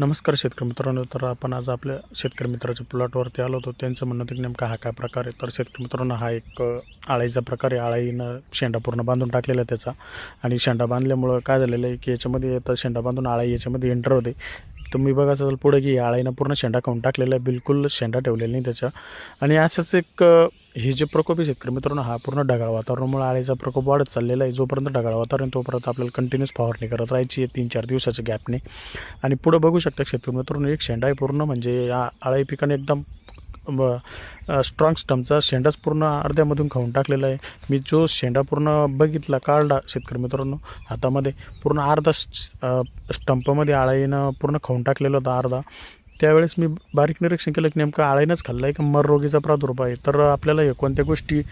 नमस्कार शेतकरी मित्रांनो तर आपण आज आपल्या शेतकरी मित्राच्या प्लॉटवरती आलो होतो. त्यांचं म्हणणं होतं की नेमका हा काय प्रकार आहे? तर शेतकरी मित्रांनो हा एक आळाईचा प्रकार आहे. आळाईनं शेंडा पूर्ण बांधून टाकलेला आहे त्याचा. आणि शेंडा बांधल्यामुळं काय झालेलं आहे की याच्यामध्ये आता शेंडा बांधून आळाई याच्यामध्ये एंटर होते. तुम्ही बघा असाल पुढे की आळाईनं पूर्ण शेंडा खाऊन टाकलेला आहे. बिलकुल शेंडा ठेवलेला नाही त्याच्या आणि असंच एक हे जे प्रकोप आहे शेतकरी मित्रांनो हा पूर्ण ढगाळ वातावरणामुळे आळीचा प्रकोप वाढत चाललेला आहे. जोपर्यंत ढगाळ वातावरण तोपर्यंत आपल्याला कंटिन्यूस फवारणी करत राहायची आहे. तीन चार दिवसाच्या गॅपने आणि पुढं बघू शकता शेतकरी मित्रांनो एक शेंडा आहे पूर्ण. म्हणजे या आळी पिकाने एकदम ब स्ट्रॉंग स्टमचा शेंडाच पूर्ण अर्ध्यामधून खाऊन टाकलेला आहे. मी जो शेंडा पूर्ण बघितला काढला शेतकरी मित्रांनो हातामध्ये पूर्ण अर्धा स्टंपमध्ये आळाईनं पूर्ण खाऊन टाकलेला होता अर्धा. त्यावेळेस मी बारीक निरीक्षण केलं की नेमकं आळ्यानंच खाल्लं आहे का? मर रोगीचा प्रादुर्भाव आहे. तर आपल्याला हे कोणत्या गोष्टी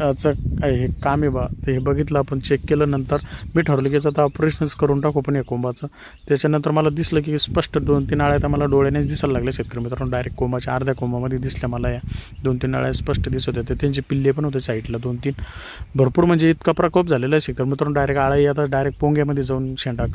चं हे काम आहे बा? ते हे बघितलं आपण चेक केलं नंतर मी ठरवलं की आता ऑपरेशनच करून टाकू पण या कोंबाचं. त्याच्यानंतर मला दिसलं की स्पष्ट दोन तीन आळ्या तर मला डोळ्यानेच दिसायला लागल्या शेतकरी मित्रांनो. डायरेक्ट कोंबाच्या अर्ध्या कोंबामध्ये दिसल्या मला या. दोन तीन आळ्या स्पष्ट दिसत होत्या. त्यांचे पिल्ले पण होते साईडला दोन तीन भरपूर म्हणजे इतका प्रकोप झालेला आहे शेतकरी मित्रांनो. डायरेक्ट आळी आता डायरेक्ट पोंग्यामध्ये जाऊन शेंडा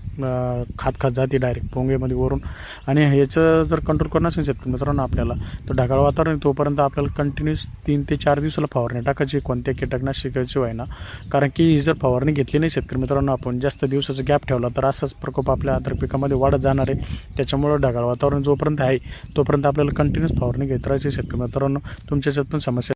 खात खात जाते डायरेक्ट पोंग्यामध्ये वरून. आणि ह्याचं जर कंट्रोल करणं असेल शेतकरी मित्रांनो आपल्याला तर ढगाळ वातावरण तोपर्यंत आपल्याला कंटिन्यूस तीन ते चार दिवसाला फवारणी टाकायची कोणत्या कीटकनाशकाची व्हायना ना. कारण की ही जर फवारणी घेतली नाही शेतकरी मित्रांनो आपण जास्त दिवसाचा गॅप ठेवला तर असाच प्रकोप आपल्या आदर पिकामध्ये वाढत जाणार आहे. त्याच्यामुळं ढगाळ वातावरण जोपर्यंत आहे तोपर्यंत आपल्याला कंटिन्यूस फवारणी घेत राहायची शेतकरी मित्रांनो. तुमच्या याच्यात पण समस्या